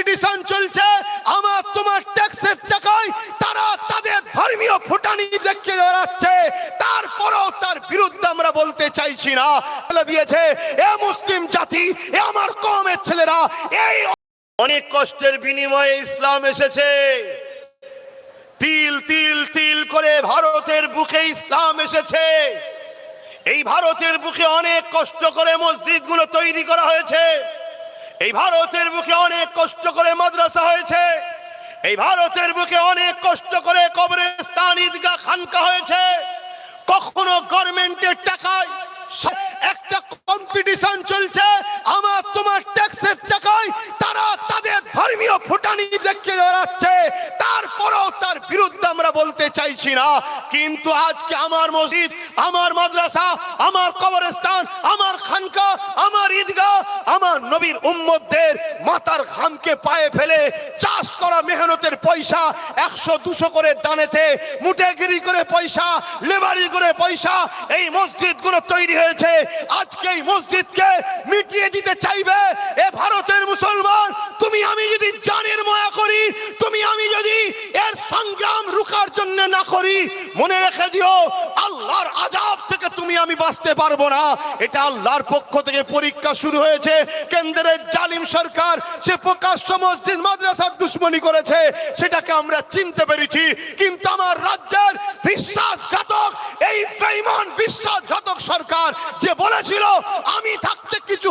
Competition চলছে, আমার তোমার ট্যাক্সের টাকায় তারা তাদের ধর্মীয় ফুটানি দেখে বেড়াচ্ছে। তারপরেও তার বিরুদ্ধে আমরা বলতে চাইছি না। বলে দিয়েছে, এ মুসলিম জাতি, এ আমার কমের ছেলেরা, এই অনেক কষ্টের বিনিময়ে ইসলাম এসেছে। তিল তিল তিল করে ভারতের বুকে ইসলাম এসেছে। এই ভারতের বুকে অনেক কষ্ট করে মসজিদগুলো তৈরি করা হয়েছে। এই ভারতের বুকে অনেক কষ্ট করে মাদ্রাসা হয়েছে। এই ভারতের বুকে অনেক কষ্ট করে কবরস্থান ঈদগা খানকা হয়েছে। কখনো গভর্নমেন্টের টাকায় একটা কম্পিটিশন চলছে, আমার তোমার ট্যাক্সের টাকায় তারা তাদের ধর্মীয় ফুটানি দেখে বেড়াচ্ছে। তারপরেও তার বিরুদ্ধে আমরা বলতে চাইছি না, কিন্তু আজকে আমার মসজিদ, আমার মাদ্রাসা, আমার কবরস্থান, আমার খানকা আমার ঈদগাহ, আমার নবীর উম্মতদের মাতার ঘামকে পায়ে ফেলে চাষ করা মেহনতের পয়সা, একশো, দুশো করে দানেতে, মুটেগিরি করে পয়সা, লেবারি করে পয়সা, এই মসজিদগুলো তৈরি হয়েছে। আজকে এই মসজিদকে মিটিয়ে দিতে চাইবে এ ভারতের মুসলমান। তুমি আমি যদি জানের মায়া করি, তুমি আমি যদি এর সংগ্রাম রুখার জন্য না করি, মনে রেখে দিও, আল্লাহর আজাব থেকে তুমি আমি বাঁচতে পারব না। এটা আল্লাহর পক্ষ থেকে পরীক্ষা শুরু হয়েছে। কেন্দ্রের জালিম সরকার, সে প্রকাশ্য মসজিদ মাদ্রাসার দুশ্মনী করেছে। সেটাকে আমরা চিনতে পেরেছি। কিন্তু আমার রাজ্যের বিশ্বাসঘাতক, এই বেঈমান বিশ্বাসঘাতক সরকার যে বলেছিল, আমি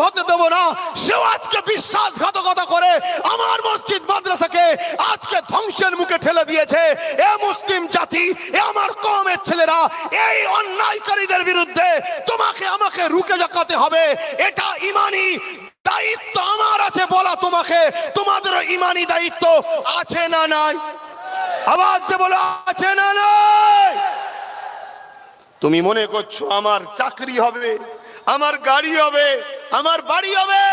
হতে দেব না। সেও আজকে বিশ্বাসঘাতকতা করে আমার মসজিদ মাদ্রাসাকে আজকে ধ্বংসের মুখে ঠেলে দিয়েছে। এ মুসলিম জাতি, এ আমার কমের ছেলেরা, এই অন্যায়কারীদের বিরুদ্ধে তোমাকে আমাকে রুকে জাকাতে হবে। এটা ইমানি দায়িত্ব আমার আছে বলা তোমাকে। তোমাদেরও ইমানি দায়িত্ব আছে না নাই? আওয়াজ দিয়ে বলো, আছে না নাই? তুমি মনে করছ আমার চাকরি হবে, আমার গাড়ি হবে আমার বাড়ি হবে।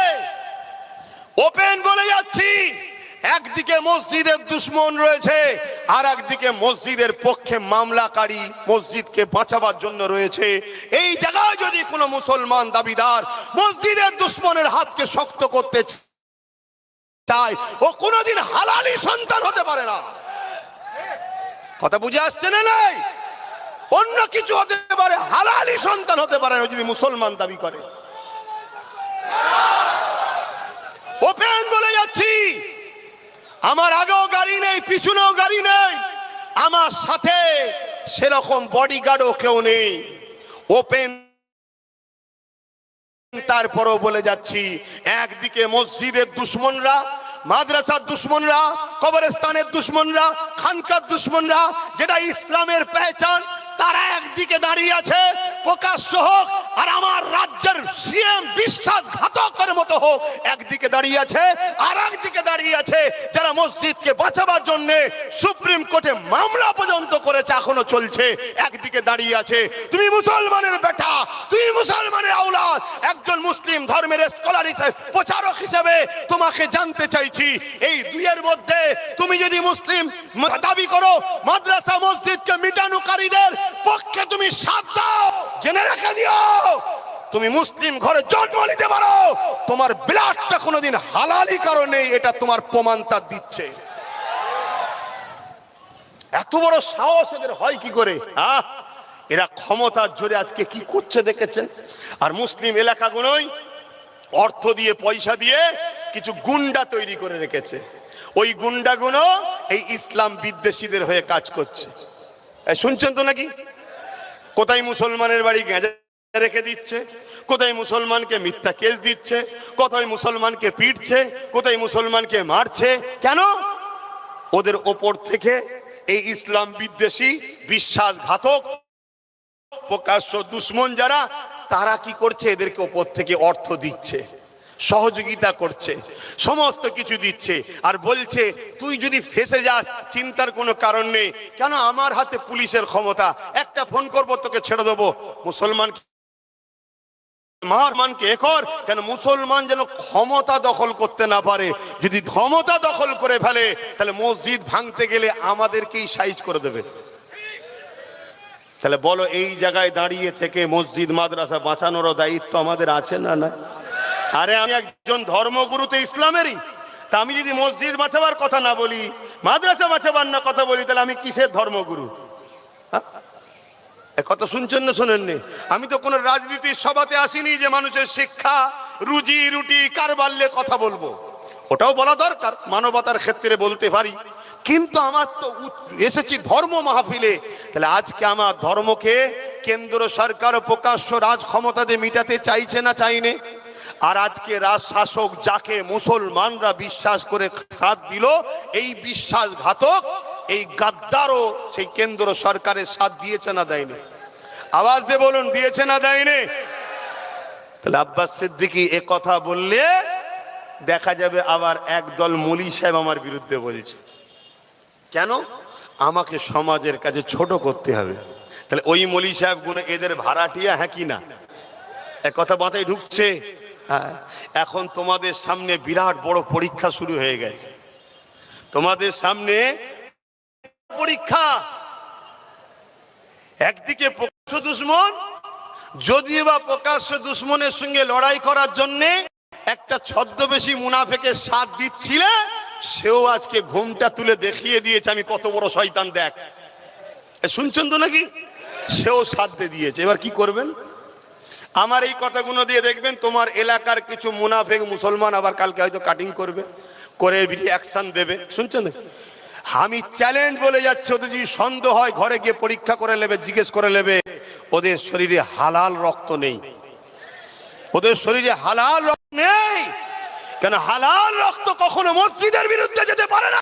ওপেন বলে যাচ্ছি। একদিকে মসজিদের দুশ্মন রয়েছে, আর একদিকে মসজিদের পক্ষে মামলাকারী মসজিদকে বাঁচাবার জন্য রয়েছে। এই জায়গায় যদি কোনো মুসলমান দাবিদার মসজিদের দুশ্মনের হাতকে শক্ত করতে চায়, ও কোনোদিন হালালি সন্তান হতে পারে না। কথা বুঝে আসছে না নাই? অন্য কিছু হতে পারে, হালালি সন্তান হতে পারে না যদি মুসলমান দাবি করে। ওপেন বলে যাচ্ছি। আমার আগেও গাড়ি নেই, পিছনেও গাড়ি নেই। আমার সাথে সেরকম বডিগার্ডও কেউ নেই। ওপেন তারপরও বলে যাচ্ছি, একদিকে মসজিদের দুশ্মনরা, মাদ্রাসার দুশ্মনরা, কবরস্থানের দুশ্মনরা, খানকার দুশ্মনরা, যেটা ইসলামের পেহচান, তারা একদিকে দাঁড়িয়ে আছে, প্রকাশ্য হোক, আর আমার রাজ্যের সিএম বিশ্বাসঘাতকের মতো হোক, একদিকে দাঁড়িয়ে আছে আর একদিকে দাঁড়িয়ে আছে। যারা মসজিদকে বাঁচাবার জন্য সুপ্রিম কোর্টে মামলা পর্যন্ত করেছে, এখনও চলছে, একদিকে দাঁড়িয়ে আছে। তুমি মুসলমানের বেটা, তুমি মুসলমানের আওলাদ। একজন মুসলিম ধর্মের স্কলার হিসেবে, প্রচারক হিসেবে তোমাকে জানতে চাইছি। এই দুইয়ের মধ্যে তুমি যদি মুসলিম দাবি করো, মাদ্রাসা মসজিদকে মিটানুকারীদের পক্ষে তুমি দিও তুমি মুসলিম ঘরে জন্ম নিতে পারো। তোমার ব্লাডটা কোনোদিন হালালি কারণে এটা তোমার প্রমাণ তার দিচ্ছে। এত বড় সাহস এদের হয় কি করে? আহ, এরা ক্ষমতার জোরে আজকে কি করছে দেখেছেন? আর মুসলিম এলাকাগুলোই অর্থ দিয়ে, পয়সা দিয়ে কিছু গুন্ডা তৈরি করে রেখেছে। ওই গুন্ডাগুলো এই ইসলাম বিদ্বেষীদের হয়ে কাজ করছে। শুনছেন তো নাকি? কোথায় মুসলমানের বাড়ি? গেঁজা রেখে দিচ্ছে। কোথায় মুসলমানকে মিথ্যা কেস দিচ্ছে, কোথায় মুসলমানকে পিটছে, কোথায় মুসলমানকে মারছে, কেন? ওদের ওপর থেকে এই ইসলাম বিদ্বেষী, বিশ্বাসঘাতক, প্রকাশ্য দুশ্মন যারা, তারা কি করছে? এদেরকে ওপর থেকে অর্থ দিচ্ছে, সহযোগিতা করছে, সমস্ত কিছু দিচ্ছে আর বলছে, তুই যদি ফেসে যাস, চিন্তার কোনো কারণ নেই। কেন আমার হাতে পুলিশের ক্ষমতা? একটা ফোন করব, তোকে ছেড়ে দেবো। মুসলমান মারমানকে একর কেন মুসলমান যেন ক্ষমতা দখল করতে না পারে? যদি ক্ষমতা দখল করে ফেলে, তাহলে মসজিদ ভাঙতে গেলে আমাদেরকেই সাইজ করে দেবে। তাহলে বলো, এই জায়গায় দাঁড়িয়ে থেকে মসজিদ, মাদ্রাসা বাঁচানোরও দায়িত্ব আমাদের আছে না না আরে, আমি একজন ধর্মগুরু তো ইসলামেরই। তা আমি যদি মসজিদ বাঁচাবার কথা না বলি, মাদ্রাসা বাঁচাবার না কথা বলি, তাহলে আমি কিসের ধর্মগুরু? হ্যাঁ? কথা শুনছেন না শোনেননি? আমি তো কোনো রাজনীতির সভাতে আসিনি যে মানুষের শিক্ষা, রুজি, রুটি কারবারলে কথা বলব। ওটাও বলা দরকার, মানবতার ক্ষেত্রে বলতে পারি। কিন্তু আমার তো এসেছি ধর্ম মাহফিলে। তাহলে আজকে আমার ধর্মকে কেন্দ্র সরকার প্রকাশ্য রাজ ক্ষমতাতে মিটাতে চাইছে না চাইনে? আর আজকে রাজ শাসক যাকে মুসলমানরা বিশ্বাস করে সাথ দিল, এই বিশ্বাসঘাতক এই গাদ্দারও সেই কেন্দ্র সরকারের সাথ দিয়েছে না দেয়নি? আওয়াজ দিয়ে বলুন, দিয়েছে না দেয়নি? তাহলে আব্বাস সিদ্দিকি এ কথা বললে দেখা যাবে আবার একদল মলি সাহেব আমার বিরুদ্ধে বলছে। কেন? আমাকে সমাজের কাছে ছোট করতে হবে। তাহলে ওই মলি সাহেবগুলো এদের ভাড়াটিয়া হ্যাঁ কি না? এ কথা মাথায় ঢুকছে। হ্যাঁ এখন তোমাদের সামনে বিরাট বড় পরীক্ষা শুরু হয়ে গেছে। তোমাদের সামনে পরীক্ষা। একদিকে প্রকাশ্য দুশ্মন, যদিও বা প্রকাশ্য দুশ্মনের সঙ্গে লড়াই করার জন্য একটা ছদ্মবেশী মুনাফেকের সাথ দিচ্ছিলে, সেও আজকে ঘুমটা তুলে দেখিয়ে দিয়েছে, আমি কত বড় শয়তান, দেখ। শুনছেন তো নাকি? সেও সাথ দিয়ে দিয়েছে। এবার কি করবেন? আমার এই কথাগুলো দিয়ে দেখবেন, তোমার এলাকার কিছু মুনাফেক মুসলমান আবার কালকে হয়তো কাটিং করবে, করে অ্যাকশন দেবে। শুনছেন? আমি চ্যালেঞ্জ বলে যাচ্ছে, ওদের যদি সন্দেহ হয়, ঘরে গিয়ে পরীক্ষা করে নেবে, জিজ্ঞেস করে নেবে, ওদের শরীরে হালাল রক্ত নেই। ওদের শরীরে হালাল রক্ত নেই। কেন হালাল রক্ত কখনো মসজিদের বিরুদ্ধে যেতে পারে না?